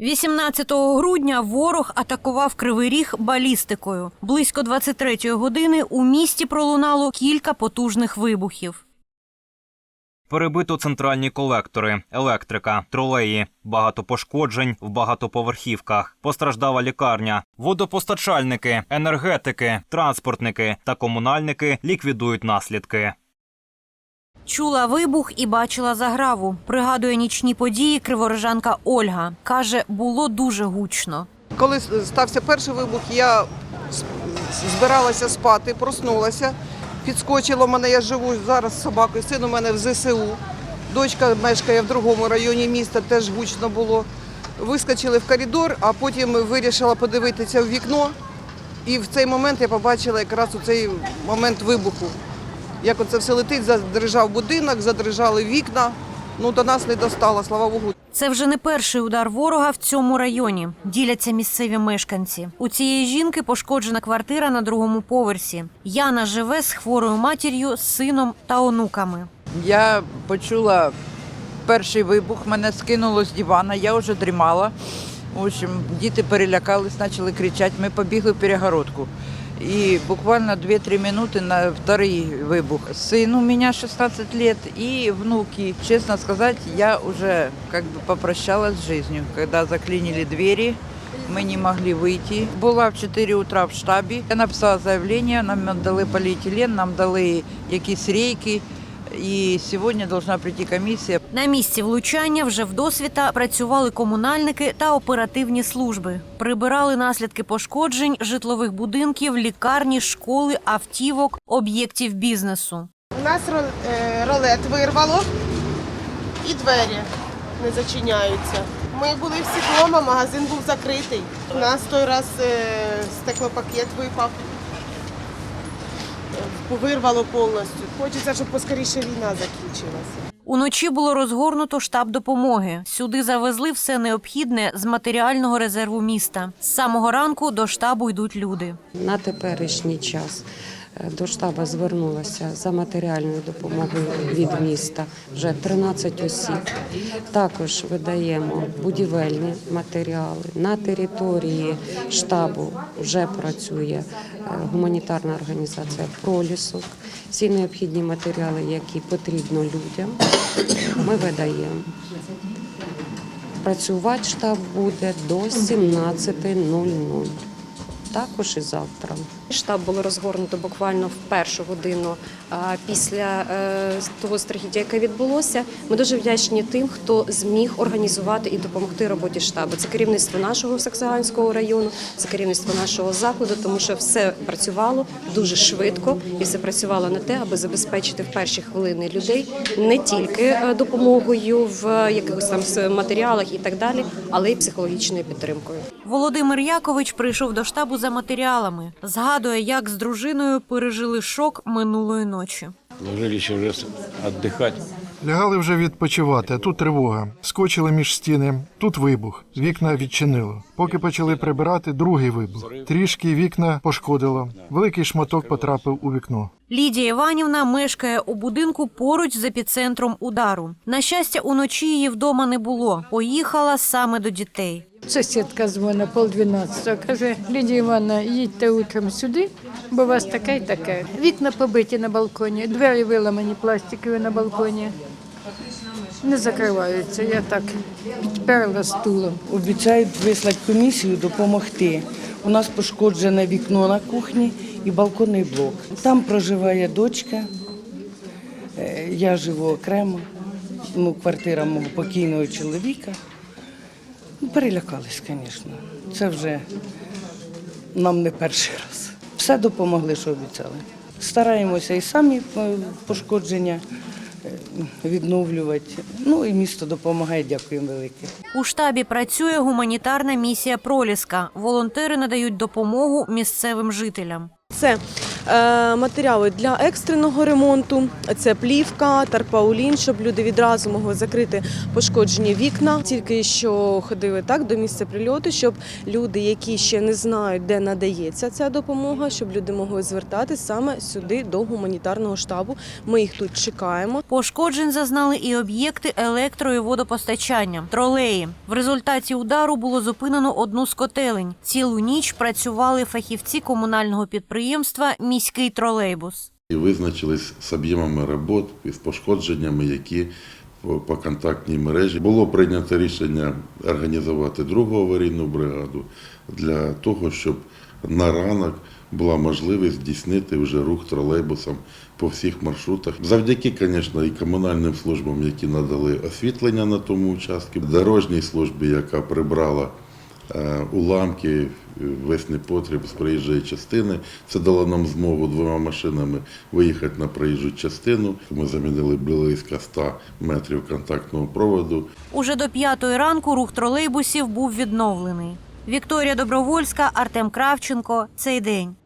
18 грудня ворог атакував Кривий Ріг балістикою. Близько 23-ї години у місті пролунало кілька потужних вибухів. Перебито центральні колектори, електрика, тролеї, багато пошкоджень в багатоповерхівках, постраждала лікарня, водопостачальники, енергетики, транспортники та комунальники ліквідують наслідки. Чула вибух і бачила заграву. Пригадує нічні події криворожанка Ольга. Каже, було дуже гучно. Коли стався перший вибух, я збиралася спати, проснулася. Підскочило мене, я живу зараз з собакою, син у мене в ЗСУ. Дочка мешкає в другому районі міста, теж гучно було. Вискочили в коридор, а потім вирішила подивитися в вікно. І в цей момент я побачила якраз у цей момент вибуху. Як оце все летить, задрижав будинок, задрижали вікна. Ну, до нас не достало, слава Богу. Це вже не перший удар ворога в цьому районі. Діляться місцеві мешканці. У цієї жінки пошкоджена квартира на другому поверсі. Яна живе з хворою матір'ю, сином та онуками. Я почула перший вибух, мене скинуло з дивана, я вже дрімала. В общем, діти перелякались, почали кричати. Ми побігли в перегородку. І буквально 2-3 минути на второй выбух. Сын у меня 16 лет и внуки. Честно сказать, я уже как бы попрощалась с жизнью. Когда заклинили двери, мы не могли выйти. Была в 4 утра в штабі. Я написала заявление, нам дали поліетилен, нам дали якісь рейки. І сьогодні должна прийти комісія. На місці влучання вже вдосвіта працювали комунальники та оперативні служби. Прибирали наслідки пошкоджень житлових будинків, лікарні, школи, автівок, об'єктів бізнесу. У нас е, ролет вирвало і двері не зачиняються. Ми були всі вдома, магазин був закритий. У нас той раз е, стеклопакет випав. Е, Вирвало повністю. Хочеться, щоб поскоріше війна закінчилася. Уночі було розгорнуто штаб допомоги. Сюди завезли все необхідне з матеріального резерву міста. З самого ранку до штабу йдуть люди. На теперішній час до штабу звернулося за матеріальною допомогою від міста вже 13 осіб. Також видаємо будівельні матеріали. На території штабу вже працює е, гуманітарна організація Пролісок. Всі необхідні матеріали, які потрібно людям, ми видаємо. Працювати штаб буде до 17.00. Також і завтра. Штаб було розгорнуто буквально в першу годину після е, того трагедії, яке відбулося. Ми дуже вдячні тим, хто зміг організувати і допомогти роботі штабу. Це керівництво нашого Саксаганського району, це керівництво нашого закладу, тому що все працювало дуже швидко і все працювало на те, аби забезпечити в перші хвилини людей не тільки е, допомогою в якихось там матеріалах і так далі, але й психологічною підтримкою. Володимир Якович прийшов до штабу за матеріалами. Згадує, як з дружиною пережили шок минулої ночі. Ложились уже отдыхать. Лягали вже відпочивати, а тут тривога. Скочили між стіни, тут вибух. Вікна відчинило. Поки почали прибирати, другий вибух. Трішки вікна пошкодило. Великий шматок потрапив у вікно. Лідія Іванівна мешкає у будинку поруч з епіцентром удару. На щастя, уночі її вдома не було. Поїхала саме до дітей. Сусідка дзвонить пол дванадцятого, каже, Лідія Івановна, їдьте утром сюди, бо у вас таке і таке. Вікна побиті на балконі, двері виламані пластикові на балконі. Не закриваються. Я так підперла стулом. Обіцяють вислати комісію допомогти. У нас пошкоджене вікно на кухні і балконний блок. Там проживає дочка. Е, Я живу окремо. Ну, квартира мого покійного чоловіка. Ну, перелякались, звісно. Це вже нам не перший раз. Все допомогли, що обіцяли. Стараємося і самі е, пошкодження е, відновлювати. Ну і місто допомагає, дякуємо велике. У штабі працює гуманітарна місія Проліска. Волонтери надають допомогу місцевим жителям. Це матеріали для екстреного ремонту. Це плівка, тарпаулін, щоб люди відразу могли закрити пошкоджені вікна. Тільки що ходили так до місця прильоту, щоб люди, які ще не знають, де надається ця допомога, щоб люди могли звертатись саме сюди до гуманітарного штабу. Ми їх тут чекаємо. Пошкоджень зазнали і об'єкти електро і водопостачання, тролеї. В результаті удару було зупинено одну з котелень. Цілу ніч працювали фахівці комунального підприємства Міський тролейбус. І визначились з об'ємами робот і з пошкодженнями, які по, контактній мережі. Було прийнято рішення організувати другу аварійну бригаду для того, щоб на ранок була можливість здійснити вже рух тролейбусом по всіх маршрутах. Завдяки, звісно, і комунальним службам, які надали освітлення на тому участку, дорожній службі, яка прибрала уламки, весь непотріб з проїжджої частини. Це дало нам змогу двома машинами виїхати на проїжджу частину. Ми замінили близько 100 метрів контактного проводу. Уже до п'ятої ранку рух тролейбусів був відновлений. Вікторія Добровольська, Артем Кравченко. Цей день.